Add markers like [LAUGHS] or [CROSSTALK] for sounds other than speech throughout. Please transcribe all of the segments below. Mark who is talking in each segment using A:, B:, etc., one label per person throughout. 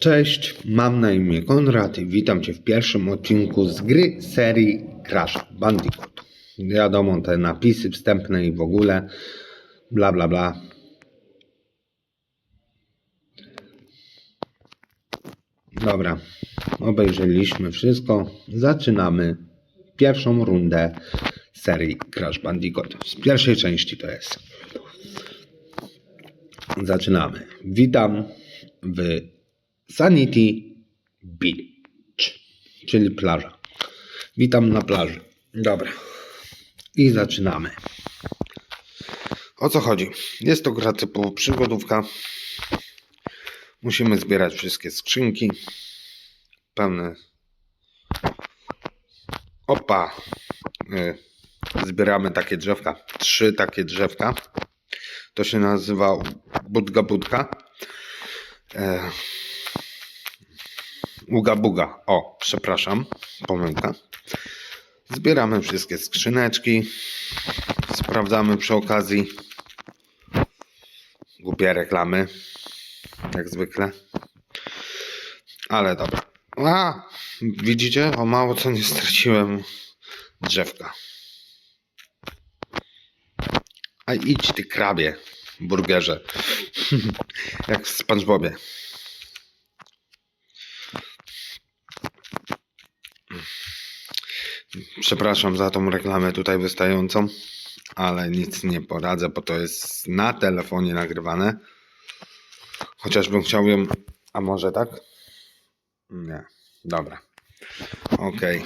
A: Cześć, mam na imię Konrad i witam Cię w pierwszym odcinku z gry serii Crash Bandicoot. Wiadomo, te napisy wstępne i w ogóle, bla bla bla. Dobra, obejrzeliśmy wszystko. Zaczynamy pierwszą rundę serii Crash Bandicoot. Z pierwszej części to jest. Zaczynamy. Witam w Sanity Beach, czyli plaża. Witam na plaży. Dobra. I zaczynamy. O co chodzi? Jest to gra typu przygodówka. Musimy zbierać wszystkie skrzynki. Pełne. Opa. Y, Zbieramy takie drzewka. Trzy takie drzewka. To się nazywa budga budka. Uga buga. O, przepraszam. Pomyłka. Zbieramy wszystkie skrzyneczki. Sprawdzamy przy okazji. Głupie reklamy. Jak zwykle. Ale dobra. A, widzicie? O mało co nie straciłem drzewka. A idź ty krabie, burgerze. [LAUGHS] Jak w SpongeBobie. Przepraszam za tą reklamę tutaj wystającą, ale nic nie poradzę, bo to jest na telefonie nagrywane. Chociażbym chciał ją. A może tak? Nie. Dobra. Okej.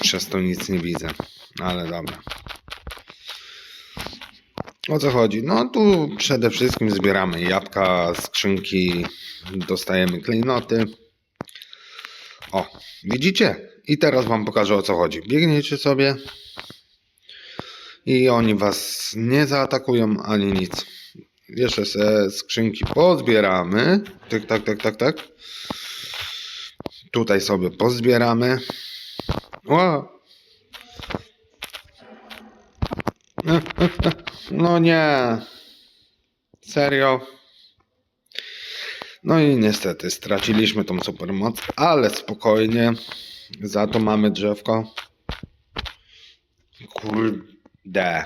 A: Przez to nic nie widzę, ale dobra. O co chodzi? No tu przede wszystkim zbieramy jabłka, skrzynki, dostajemy klejnoty. O, widzicie? I teraz wam pokażę o co chodzi. Biegniecie sobie i oni was nie zaatakują ani nic. Jeszcze se skrzynki pozbieramy. Tak, tak, tak, tak, tak. Tutaj sobie pozbieramy. O! No nie. Serio. No i niestety straciliśmy tą supermoc, ale spokojnie. Za to mamy drzewko. Kurde.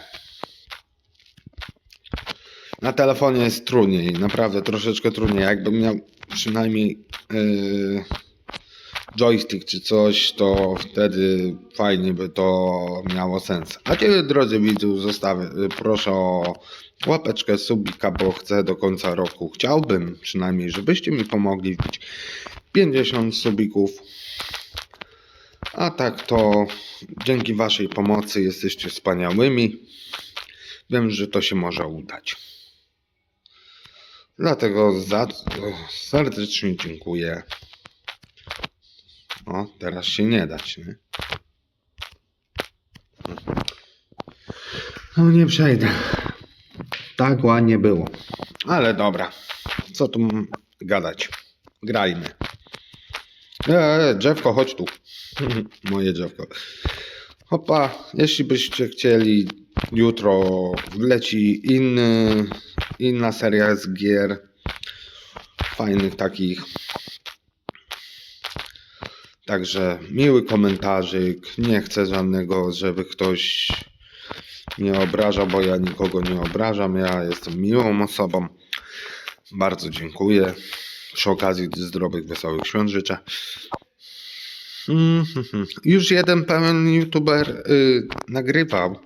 A: Na telefonie jest trudniej, naprawdę troszeczkę trudniej. Jakbym miał przynajmniej yy, joystick czy coś, to wtedy fajnie by to miało sens. A Ciebie, drodzy widzu, zostawię, y, proszę o łapeczkę, subika, bo chcę do końca roku. Chciałbym przynajmniej, żebyście mi pomogli wbić 50 subików. A tak to dzięki Waszej pomocy jesteście wspaniałymi. Wiem, że to się może udać. Dlatego za, serdecznie dziękuję. O, teraz się nie dać, nie? No nie przejdę. Tak ładnie było. Ale dobra. Co tu gadać? Grajmy. Eee, drzewko, chodź tu. [LAUGHS] Moje drzewko. Hopa, jeśli byście chcieli, jutro wleci inny, inna seria z gier. Fajnych takich. Także miły komentarzyk. Nie chcę żadnego, żeby ktoś mnie obrażał, bo ja nikogo nie obrażam. Ja jestem miłą osobą. Bardzo dziękuję. Przy okazji zdrowych, wesołych świąt życzę. Mhm. Już jeden pełen youtuber y, nagrywał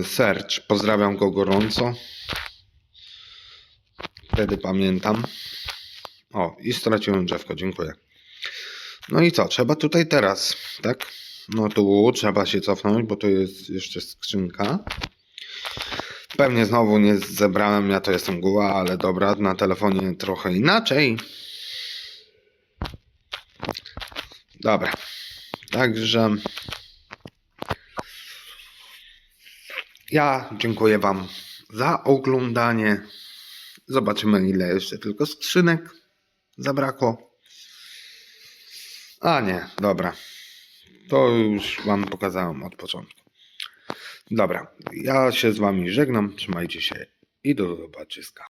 A: y, Search. Pozdrawiam go gorąco. Wtedy pamiętam. O, i straciłem drzewko, dziękuję. No i co? Trzeba tutaj teraz, tak? No tu trzeba się cofnąć, bo to jest jeszcze skrzynka. Pewnie znowu nie zebrałem, ja to jestem guła, ale dobra, na telefonie trochę inaczej. Dobra. Także ja dziękuję Wam za oglądanie. Zobaczymy, ile jeszcze tylko skrzynek zabrakło. A nie, dobra. To już Wam pokazałem od początku. Dobra, ja się z Wami żegnam. Trzymajcie się i do zobaczyska.